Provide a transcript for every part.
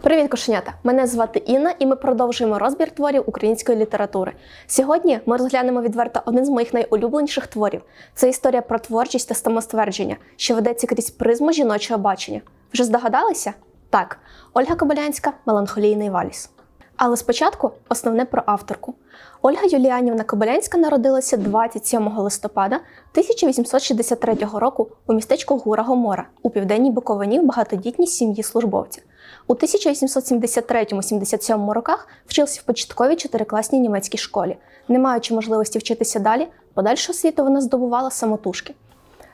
Привіт, кошенята! Мене звати Інна, і ми продовжуємо розбір творів української літератури. Сьогодні ми розглянемо відверто один з моїх найулюбленіших творів. Це історія про творчість та самоствердження, що ведеться крізь призму жіночого бачення. Вже здогадалися? Так, Ольга Кобилянська Меланхолійний вальс. Але спочатку основне про авторку. Ольга Юліанівна Кобилянська народилася 27 листопада 1863 року у містечку Гура Гомора у південній Буковині в багатодітній сім'ї службовця. У 1873-77 роках вчився в початковій чотирикласній німецькій школі. Не маючи можливості вчитися далі, подальшу освіту вона здобувала самотужки.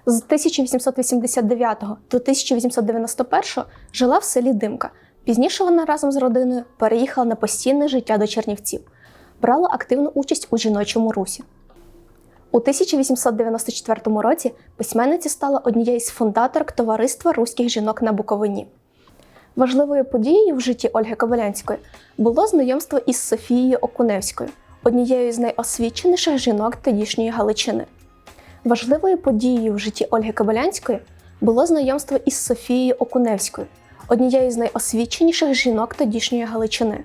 З 1889 до 1891 жила в селі Димка. Пізніше вона разом з родиною переїхала на постійне життя до Чернівців, брала активну участь у жіночому русі. У 1894 році письменниця стала однією з фундаторок товариства руських жінок на Буковині. Важливою подією в житті Ольги Кобилянської було знайомство із Софією Окуневською, однією з найосвіченіших жінок тодішньої Галичини. Важливою подією в житті Ольги Кобилянської було знайомство із Софією Окуневською, однією з найосвіченіших жінок тодішньої Галичини.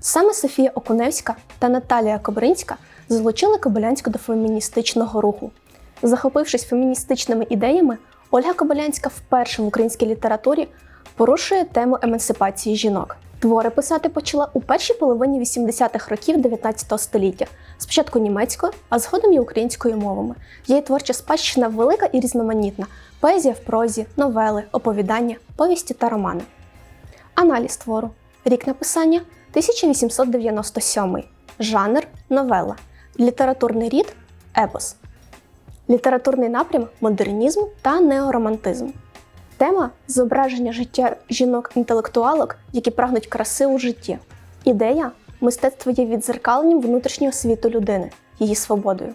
Саме Софія Окуневська та Наталія Кобринська залучили Кобилянську до феміністичного руху. Захопившись феміністичними ідеями, Ольга Кобилянська вперше в українській літературі порушує тему емансипації жінок. Твори писати почала у першій половині 80-х років 19 століття, спочатку німецькою, а згодом і українською мовами. Її творча спадщина велика і різноманітна: поезія в прозі, новели, оповідання, повісті та романи. Аналіз твору. Рік написання 1897. Жанр новела. Літературний рід епос. Літературний напрям модернізм та неоромантизм. Тема зображення життя жінок-інтелектуалок, які прагнуть краси у житті. Ідея мистецтво є відзеркаленням внутрішнього світу людини, її свободою.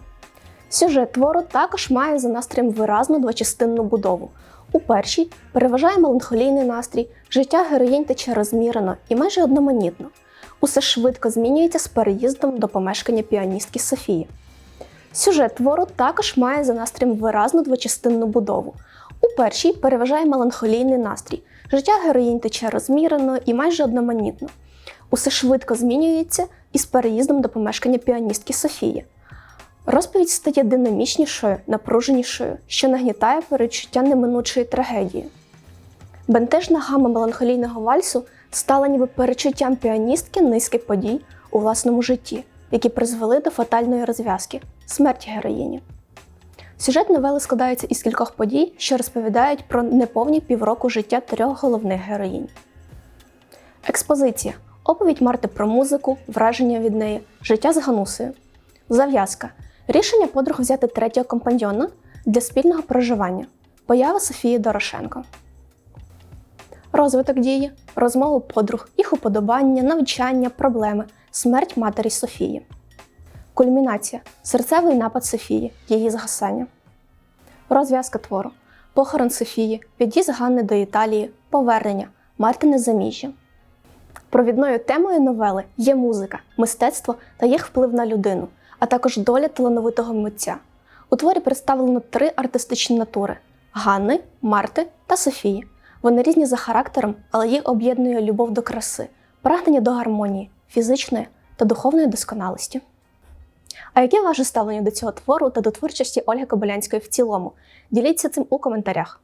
Сюжет твору також має за настроєм виразну двочастинну будову. У першій переважає меланхолійний настрій, життя героїнь тече розмірено і майже одноманітно. Усе швидко змінюється з переїздом до помешкання піаністки Софії. Сюжет твору також має за настроєм виразну двочастинну будову. У першій переважає меланхолійний настрій. Життя героїнь тече розмірено і майже одноманітно. Усе швидко змінюється із переїздом до помешкання піаністки Софії. Розповідь стає динамічнішою, напруженішою, що нагнітає перечуття неминучої трагедії. Бентежна гама меланхолійного вальсу стала ніби перечуттям піаністки низки подій у власному житті, які призвели до фатальної розв'язки смерті героїні. Сюжет новели складається із кількох подій, що розповідають про неповні півроку життя трьох головних героїнь. Експозиція. Оповідь Марти про музику, враження від неї, життя з Ганусею. Зав'язка. Рішення подруг взяти третього компаньйона для спільного проживання. Поява Софії Дорошенко. Розвиток дії, розмови подруг, їх уподобання, навчання, проблеми, смерть матері Софії. Кульмінація серцевий напад Софії, її згасання. Розв'язка твору. Похорон Софії, від'їзд Ганни до Італії, повернення, Мартине заміжжя. Провідною темою новели є музика, мистецтво та їх вплив на людину, а також доля талановитого митця. У творі представлено три артистичні натури: Ганни, Марти та Софії. Вони різні за характером, але їх об'єднує любов до краси, прагнення до гармонії, фізичної та духовної досконалості. А яке ваше ставлення до цього твору та до творчості Ольги Кобилянської в цілому? Діліться цим у коментарях.